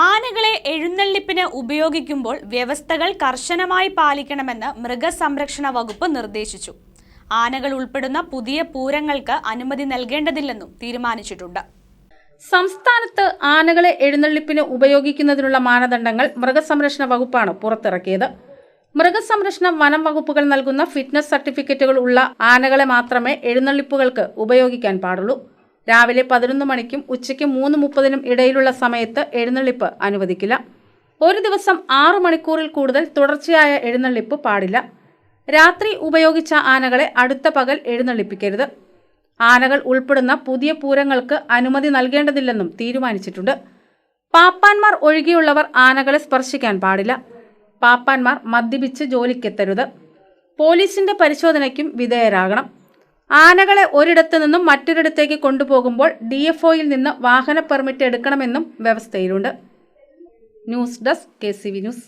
ആനകളെ എഴുന്നള്ളിപ്പിന് ഉപയോഗിക്കുമ്പോൾ വ്യവസ്ഥകൾ കർശനമായി പാലിക്കണമെന്ന് മൃഗസംരക്ഷണ വകുപ്പ് നിർദ്ദേശിച്ചു. ആനകൾ ഉൾപ്പെടുന്ന പുതിയ പൂരങ്ങൾക്ക് അനുമതി നൽകേണ്ടതില്ലെന്നും തീരുമാനിച്ചിട്ടുണ്ട്. സംസ്ഥാനത്ത് ആനകളെ എഴുന്നള്ളിപ്പിന് ഉപയോഗിക്കുന്നതിനുള്ള മാനദണ്ഡങ്ങൾ മൃഗസംരക്ഷണ വകുപ്പാണ് പുറത്തിറക്കിയത്. മൃഗസംരക്ഷണ വനം വകുപ്പുകൾ നൽകുന്ന ഫിറ്റ്നസ് സർട്ടിഫിക്കറ്റുകൾ ഉള്ള ആനകളെ മാത്രമേ എഴുന്നള്ളിപ്പുകൾക്ക് ഉപയോഗിക്കാൻ പാടുള്ളൂ. രാവിലെ പതിനൊന്ന് മണിക്കും ഉച്ചയ്ക്ക് മൂന്ന് മുപ്പതിനും ഇടയിലുള്ള സമയത്ത് എഴുന്നള്ളിപ്പ് അനുവദിക്കില്ല. ഒരു ദിവസം ആറു മണിക്കൂറിൽ കൂടുതൽ തുടർച്ചയായ എഴുന്നള്ളിപ്പ് പാടില്ല. രാത്രി ഉപയോഗിച്ച ആനകളെ അടുത്ത പകൽ എഴുന്നള്ളിപ്പിക്കരുത്. ആനകൾ ഉൾപ്പെടുന്ന പുതിയ പൂരങ്ങൾക്ക് അനുമതി നൽകേണ്ടതില്ലെന്നും തീരുമാനിച്ചിട്ടുണ്ട്. പാപ്പാന്മാർ ഒഴികെയുള്ളവർ ആനകളെ സ്പർശിക്കാൻ പാടില്ല. പാപ്പാന്മാർ മദ്യപിച്ച് ജോലിക്കെത്തരുത്. പോലീസിന്റെ പരിശോധനയ്ക്കും വിധേയരാകണം. ആനകളെ ഒരിടത്തു നിന്നും മറ്റൊരിടത്തേക്ക് കൊണ്ടുപോകുമ്പോൾ ഡി എഫ് ഒയിൽ നിന്ന് വാഹന പെർമിറ്റ് എടുക്കണമെന്നും വ്യവസ്ഥയിലുണ്ട്. News desk K C V news.